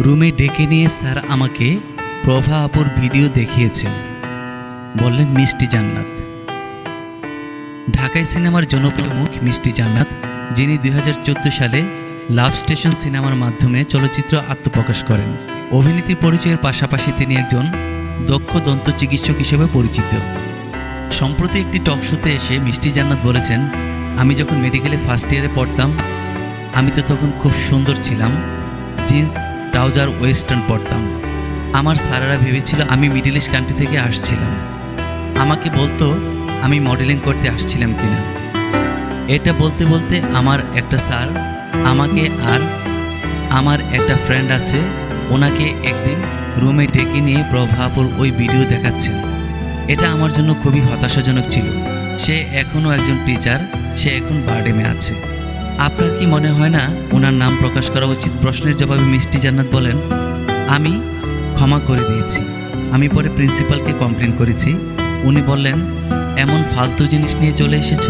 রুমে ডেকে নিয়ে স্যার আমাকে প্রভা আপুর ভিডিও দেখিয়েছেন। বললেন, মিষ্টি জান্নাত। ঢাকাই সিনেমার জনপ্রিয় মুখ মিষ্টি জান্নাত, যিনি দুই হাজার চোদ্দ সালে লাভ স্টেশন সিনেমার মাধ্যমে চলচ্চিত্র আত্মপ্রকাশ করেন। অভিনেত্রী পরিচয়ের পাশাপাশি তিনি একজন দক্ষ দন্ত চিকিৎসক হিসেবে পরিচিত। সম্প্রতি একটি টক শোতে এসে মিষ্টি জান্নাত বলেছেন, আমি যখন মেডিকেলে ফার্স্ট ইয়ারে পড়তাম, আমি তো তখন খুব সুন্দর ছিলাম। জিন্স ট্রাউজার ওয়েস্টার্ন পরতাম আমার স্যারেরা ভেবেছিল আমি মিডিল ইস্ট কান্ট্রি থেকে আসছিলাম। আমাকে বলতো, আমি মডেলিং করতে আসছিলাম কিনা? এটা বলতে বলতে আমার একটা স্যার আমাকে আর আমার একটা ফ্রেন্ড আছে, ওনাকে একদিন রুমে ডেকে নিয়ে প্রভাপুর ওই ভিডিও দেখাচ্ছেন। এটা আমার জন্য খুবই হতাশাজনক ছিল। সে এখনও একজন টিচার সে এখন বার্ডেমে আছে। আপনার কি মনে হয় না ওনার নাম প্রকাশ করা উচিত? প্রশ্নের জবাবে মিষ্টি জান্নাত বলেন, আমি ক্ষমা করে দিয়েছি। আমি পরে প্রিন্সিপালকে কমপ্লেন করেছি। উনি বললেন, এমন ফালতু জিনিস নিয়ে চলে এসেছ?